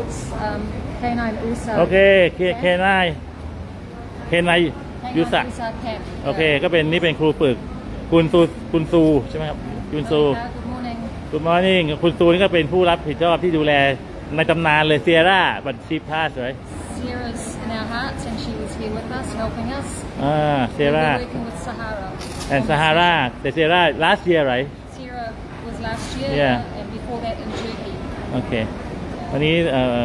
called um, K9 USA. โอเคเคเคนายเคนายยูสะ USA camp. โอเค ก็เป็นนี่เป็นครูฝึก คุณซูคุณซูใช่ไหมครับคุณซู Hello, Good morning. คุณมอร์นิ่งคุณซูนี่ก็เป็นผู้รับผิดชอบที่ดูแลในตำนานเลยเซียร่าบัตชีพพาสวย Sierra's in our hearts, and she was here with us, helping us. อ่าเซีย We'll ร่า be working with Sahara. and Sahara แต่เซียร่า last year right Sierra was last year, Yeah. and before that in Turkey. โอเค วันนี้เอ่อ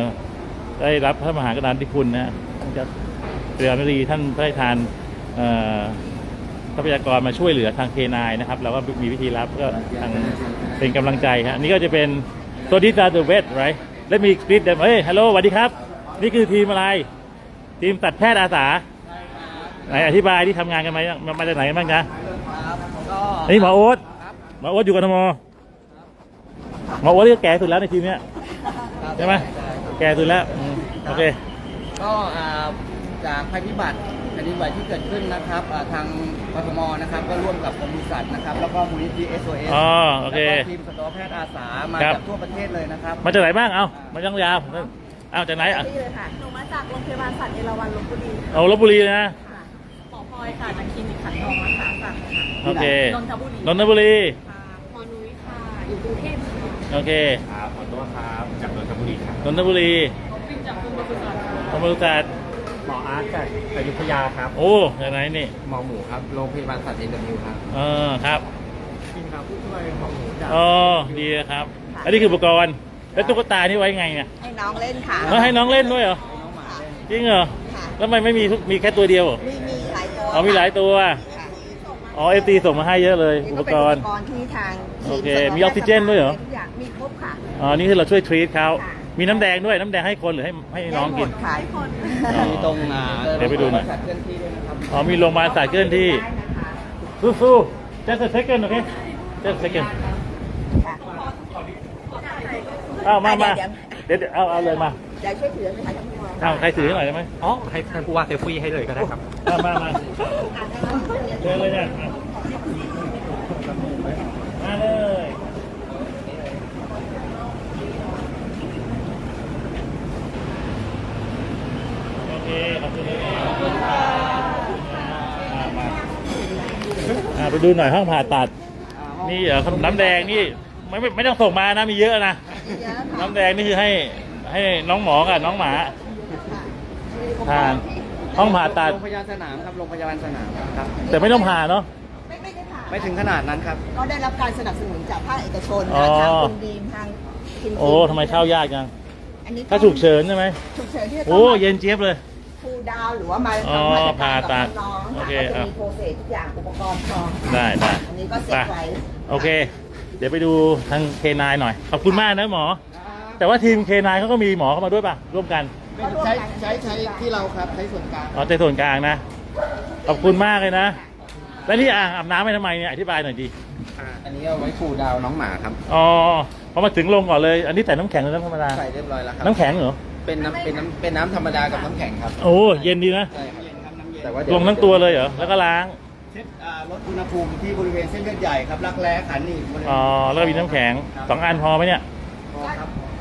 ได้รับพระมหากรุณาธิคุณนะฮะท่านเจ้าเรือมรีท่านพระราชทานเอ่อทรัพยากรมาช่วยเหลือทางเคนายนะครับเราก็มีวิธีรับก็ทางเป็นกำลังใจฮะอันนี้ก็จะเป็นตัวดิจิตาร์เวทไรและมีสปีดเดมเฮ้ยฮัลโหลสวัสดีครับ นี่คือทีมอะไร ทีมตัดแพทย์อาสาไหนอธิบายที่ทำงานกันไหมมามาจากไหนกันบ้างจ๊ะครับก็อันนี้หมอโอ๊ตหมอโอ๊ตอยู่กทมหมอโอ๊ตนี่ก็แก่สุดแล้วในทีมเนี้ย ใช่ไหมแก่สุดแล้วอืมโอเค ก็อ่าจากภัยพิบัติแผ่นดินไหวที่เกิดขึ้นนะครับอ่าทางกทมนะครับก็ร่วมกับกรมปศุสัตว์นะครับ แล้วก็มูลนิธิ SOS อ๋อโอเคแล้วก็ทีมสัตวแพทย์อาสามาครับ จากทั่วประเทศเลยนะครับ มาจากไหนบ้าง เอามาจังยาวเอาจากไหนอะนี่เลยค่ะหนูมาจากโรงพยาบาลสัตว์เอราวัณลพบุรีเอาลบบุรีนะค่ะหมอพลอยค่ะจากคลินิกขันทองรักษาสัตว์ค่ะโอเคนนทบุรีนนทบุรีค่ะพอนุ้ยค่ะ อยู่กรุงเทพค่ะ โอเคครับขอตัวครับจากนนทบุรีครับนนทบุรีวิ่งจากกรมปศุสัตว์ธรรมศาสตร์หมออาร์ตจากอยุธยาครับโอ้จากไหนนี่หมอหมูครับโรงพยาบาลสัตว์เอ็นดมิวครับเออครับทีมครับผู้ช่วยหมอหมูจากอ๋อดีครับ อันนี้คืออุปกรณ์แล้วตุ๊กตานี่ไว้ไงเนี่ยให้น้องเล่นค่ะเขาให้น้องเล่นด้วยเหรอจริงเหรอค่ะแล้วทำไมไม่มีทุกมีแค่ตัวเดียวเหรอมีมีหลายตัวอ๋อมีหลายตัวค่ะ อ๋อเอฟตีส่งมาให้เยอะเลยนี่อุปก็เป็นกอุรปณ์กรณ์ที่ทางโอเคทีสัตวมีออกซิเจนด้วยเหรอ ทุกอย่างมีครบค่ะ อ๋อ นี่คือเราช่วยทรีตเขาค่ะ มีน้ำแดงด้วย น้ำแดงให้คนหรือให้ให้น้องกิน ได้หมดค่ะให้คนอ๋อ มีตรงอ่าเดี๋ยวไปดูหน่อย สัตว์เคลื่อนที่ด้วยนะครับ อ๋อ มีโรงพยาบาลสายเคลื่อนที่ ได้นะคะสู้ๆ just a second โอเค just a second เอามามาเดี๋ยวเดี๋ยวเอาเอาเลยมา เดี๋ยวช่วยถือไหมคะทั้งหมด เอาใครถือให้หน่อยได้ไหมอ๋อให้ท่านผู้ว่าเซลฟี่ให้เลยก็ได้ครับ มามามาเชิญเลยเนี่ยมาเลยโอเคขอบคุณเลยมามาอ่าไปดูหน่อยห้องผ่าตัด นี่เหรอขนมน้ำแดงนี่ไม่ไม่ไม่ต้องส่งมานะมีเยอะนะ น้ำแดงนี่คือให้ให้น้องหมอกับน้องหมา ทานห้องผ่าตัด โรงพยาบาลสนามครับโรงพยาบาลสนามครับแต่ไม่ต้องผ่าเนาะ ไม่ไม่ได้ผ่าไม่ถึงขนาดนั้นครับ ก็ได้รับการสนับสนุนจากภาคเอกชนอ๋อ นะทางคุณดีมทางคินโอ้ทำไมเข้ายากจัง อันนี้ถ้าฉุกเฉินใช่ไหมฉุกเฉินที่จะต้โอ้องมาเย็นเจี๊ยบเลย คูลดาวน์หรือว่ามาอ๋อทำมาตรกรผ่าตัดกับน้องๆโอค่ะเคก็จะอะมีโปรเซสทุกอย่างอุปกรณ์พร้อมได้ได้ อันนี้ก็เซ็ตไปไว้ โอเค เดี๋ยวไปดูทางเคนายหน่อย ขอบคุณมากนะหมอ แต่ว่าทีมเคนายเขาก็มีหมอเข้ามาด้วยป่ะ ร่วมกัน ใช้ใช้ใช้ที่เราครับใช้ส่วนกลางอ๋อในส่วนกลางนะขอบคุณมากเลยนะ แล้วนี่อ่างอาบน้ำไปทำไมเนี่ยอธิบายหน่อยดิอันนี้เอาไว้คูลดาวน์น้องหมาครับอ๋อพอมาถึงลงก่อนเลย อันนี้ใส่น้ำแข็งหรือน้ำธรรมดาใส่เรียบร้อยแล้วครัน้ำแข็งเหรอเป็นน้ำเป็นน้ำเป็นน้ำธรรมดากับน้ำแข็งครับโอ้เย็นดีนะใช่ครับแต่ว่าเดี๋ลยวงทั้งตัวเลยเหรอแล้วก็ล้างเช็ดอ่าลดอุณหภูมิที่บริเวณเส้นเลือดใหญ่ครับรักแร้ขันนี่บริเวณอ๋อแล้วก็มีน้ำแข็งสองอันพอไหมเนี่ย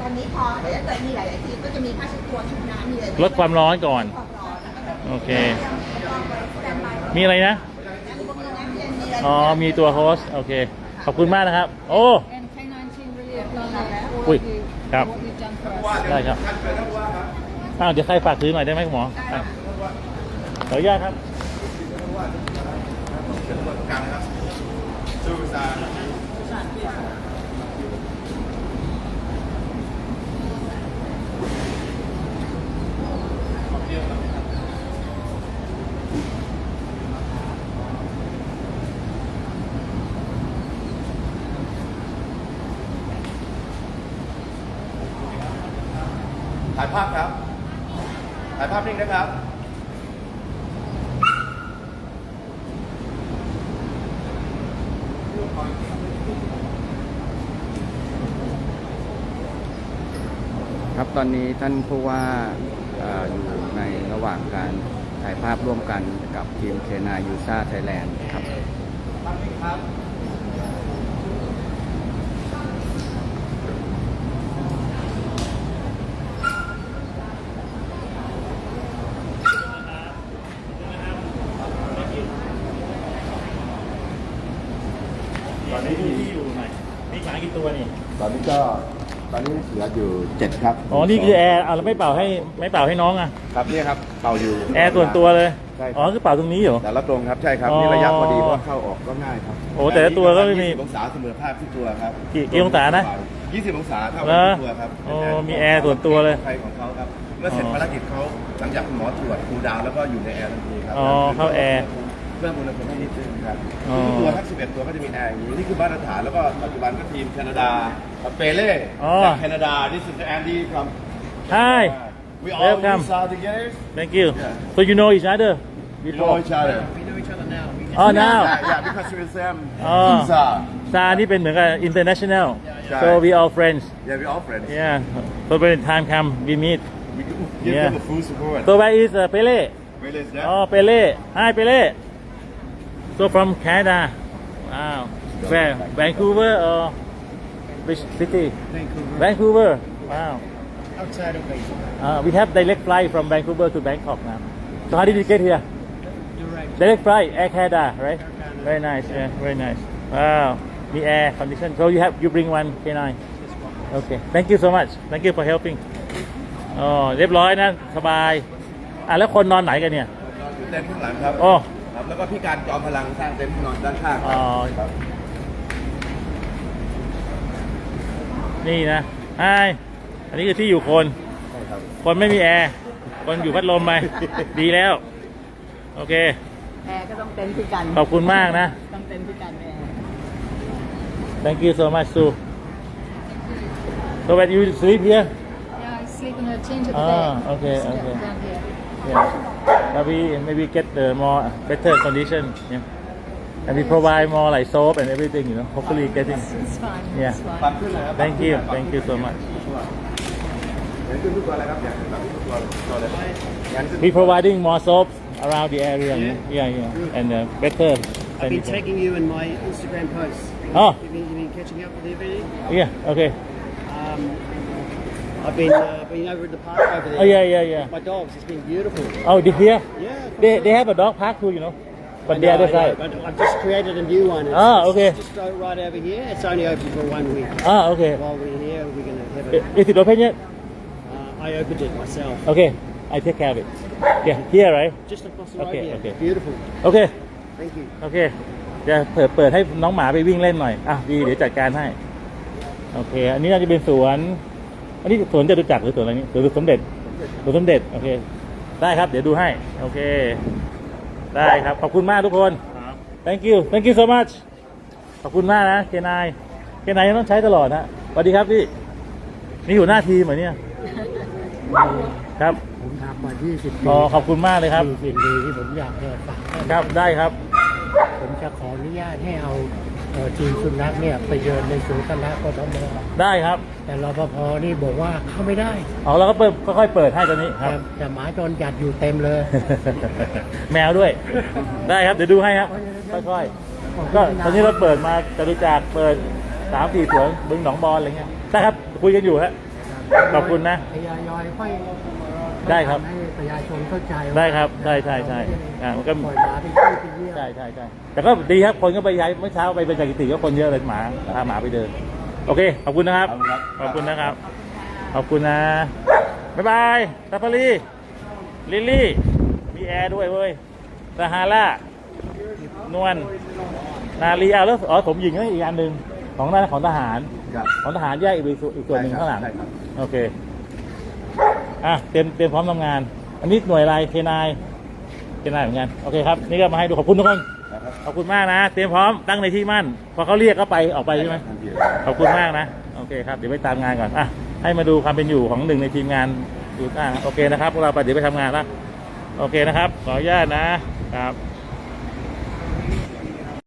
พอครับตอนนี้พอแต่ถ้าเกิดมีหลายๆทีมก็จะมีผ้าเช็ดตัวชุบน้ำมีอะไรลดความร้อนก่อน ความร้อนแล้วก็แบบโอเค สแตนบายมีอะไรนะ อุปกรณ์น้ำเย็นมีอะไรอ๋อ มีตัวโฮสต์โอเค ขอบคุณมากนะครับ โอ้ And K9 team really appreciate all Ui, of you, ครับ what you've done for us. ได้ครับอ้าวเดี๋ยวใครฝากซื้อหน่อยได้ไหมคุณหมออะขออนุญาตครับ ถ่ายภาพครับ ถ่ายภาพนิ่งนะครับครับตอนนี้ท่านผู้ว่าเอ่ออยู่ในระหว่างการถ่ายภาพร่วมกันกับทีมเคนาย ยูซ่าไทยแลนด์ครับ ตอนนี้ที่อยู่หน่อยนี่หมา กี่ตัวนี่ตอนนี้ก็ตอนนี้เหลืออยู่เจ็ดครับอ๋อนี่คือแอร์เอาแล้วไม่เป่าให้ไม่เป่าให้น้องอะครับนี่ครับเป่าอยู่ แอร์ส่วนตัวเลยใช่ครับ อ๋อคือเป่าตรงนี้เหรอ แต่ละตรงครับใช่ครับอ๋อนี่ระยะพอดีเพราะเข้าออกก็ง่ายครับโอ้แต่ละตัวก็ไม่มี20องศาเสมอภาคที่ตัวครับกี่กี่องศานะ20 องศาเท่าเหรกันอทุกตัวครับโอ้มีแอร์ส่วนตัวเลยใครของเขาครับเมื่อเสร็จอ๋อภารกิจเขาหลังจากคุณหมอตรวจคูลดาวน์แล้วก็อยู่ในแอร์ทันทีครัอ๋อเข้าแอร์เพิ่มอุณหภูมิให้นิดนึงครับอ๋อ ทุกตัวทั้ง 11 ตัวก็จะมีแอร์อย่างนี้นี่คือมาตรฐานแล้วก็ปัจจุบันก็ทีมแคนาดาเปเล่อ๋อจากแคนาดา this is Andy from Hi we all Welcome. use South together thank you so you know each other we know each other oh now yeah, yeah because we're Sam อ๋อ Visa ซานี่เป็นเหมือนกับ international ใช่ so we all friends yeah we all friends yeah so when time come we meet we give Yeah. them a full support so where is uh, Pele where is that oh Pele hi Pele so from Canada wow where Vancouver or which city Vancouver Vancouver wow outside of Vancouver uh, we have direct flight from Vancouver to Bangkok now so how did you get here direct direct flight Air Canada right very nice yeah very nice wow มี air condition so you have you bring one K9 okay thank you so much thank you for helping อ๋อเรียบร้อยนะ สบาย อ่ะแล้วคนนอนไหนกันเนี่ย อยู่เต็นท์ข้างหลังครับ โอ้ ครับแล้วก็พี่การจอมพลังสร้างเต็นท์นอนด้านข้างคอ๋รัอครับนี่นะไออันนี้คือที่อยู่คน ใช่ครับคนไม่มีแอร์ คนอยู่พัดลมไป ดีแล้ว โอเค แอร์ก็ต้องเต็นท์ที่กันขอบคุณมากนะ ต้องเต็นท์ที่กันแอร์ thank you so much Sue so when you sleep here Yeah, I sleep in a tent at the Ah, back. okay, Just okay. Down here. yeah maybe maybe get the more better condition yeah and we provide more like soap and everything you know hopefully getting It's, it's fine. Yeah. It's fine. ฟังขึ้นเลยครับ thank you thank you so much เห็นขึ้นทุกตัวเลยครับอยากขึ้นแบบทุกตัวตัวเลยงั้นขึ้น we providing more soap around the area yeah yeah and uh, better I've been tagging you in my Instagram posts. Oh. You've been, you've been catching up with everything. yeah okay Um, I've been uh, been over at the park over there. oh yeah yeah yeah My dogs, it's been beautiful. oh did here Yeah. they they have a dog park too you know but I the know, other I know, side but I've just created a new one. It's, Ah, it's okay. Just uh, right over here. It's only open for one week. ah okay While we're here, we're going to have I- it. is it open yet Uh, I opened it myself. okay I take care of it yeah here right Just across the Okay, road here. okay. Beautiful. okay Thank you. โอเค จะเปิดเปิดให้น้องหมาไปวิ่งเล่นหน่อย อ่ะดีเดี๋ยวจัดการให้ โอเค อันนี้น่าจะเป็นสวน อันนี้สวนจตุจักรหรือสวนอะไรนี่สวนสมเด็จสวนสมเด็จโอเค ได้ครับ เดี๋ยวดูให้ โอเค ได้ครับ ขอบคุณมากทุกคน thank you thank you so much ขอบคุณมากนะเคนายเคนายยังต้องใช้ตลอดนะสวัสดีครับพี่นี่อยู่หน้าทีมเหมือนเนี่ยครับ ผมทำมา 20 ปีอ๋อขอบคุณมากเลยครับมีสิ่งดีที่ผมอยากจะฝากครับได้ครับ ผมจะขออนุญาตให้เอาเอ่อ ทีมสุนัขเนี่ยไปเดินในสวนสาธารณะกทมได้ครับ แต่รปภนี่บอกว่าเข้าไม่ได้เอาเราก็เปิดค่อยๆเปิดให้ตอนนี้ครับ แต่แต่หมาจรจัดอยู่เต็มเลย แมวด้วย ได้ครับเดี๋ยวดูให้ครับค่อยๆก็ตอนนี้เราเปิดมาจตุจักรเปิดสามสี่สวนบึงหนองบอลอะไรเงี้ยได้ครับคุยกันอยู่ฮะขอบคุณนะพยายอยค่อย ได้ครับ ให้ประชาชนเข้าใจว่าได้ครับได้ใช่ใช่อ่ามันก็ ปล่อยหมาไปเที่ยวไปเยี่ยม ใช่ใช่ใช่แต่ก็ดีครับ คนก็ไปย้ายเมื่อเช้าไปเป็นจากกิติก็คนเยอะเลยหมาพาหมาไปเดิน โอเค ขอบคุณนะครับ ขอบคุณนะครับ ขอบคุณนะ บ๊ายบายซาฟารีลิลลี่ มีแอร์ด้วยเว้ยซาฮาร่านวล นาลีเอาแล้วอ๋อผมหญิงนั่นอีกอันหนึ่งของนั่นของทหาร ครับ ของทหารแยกอีกส่วนอีกส่วนหนึ่งข้างหลัง ใช่ครับ โอเค อะเตรียมเตรียมพร้อมทำงาน อันนี้หน่วยอะไรเคนายเคนายเหมือนกันโอเคครับนี่ก็มาให้ดูขอบคุณทุกคนนะครับขอบคุณมากนะ เตรียมพร้อมตั้งในที่มั่น พอเขาเรียกก็ไปออกไปใช่ไหมทันทีเลยขอบคุณมากนะโอเคครับเดี๋ยวไปตามงานก่อนอะให้มาดูความเป็นอยู่ของหนึ่งในทีมงานอยู่อะโอเคนะครับพวกเราไปเดี๋ยวไปทำงานละโอเคนะครับขออนุญาตนะครับ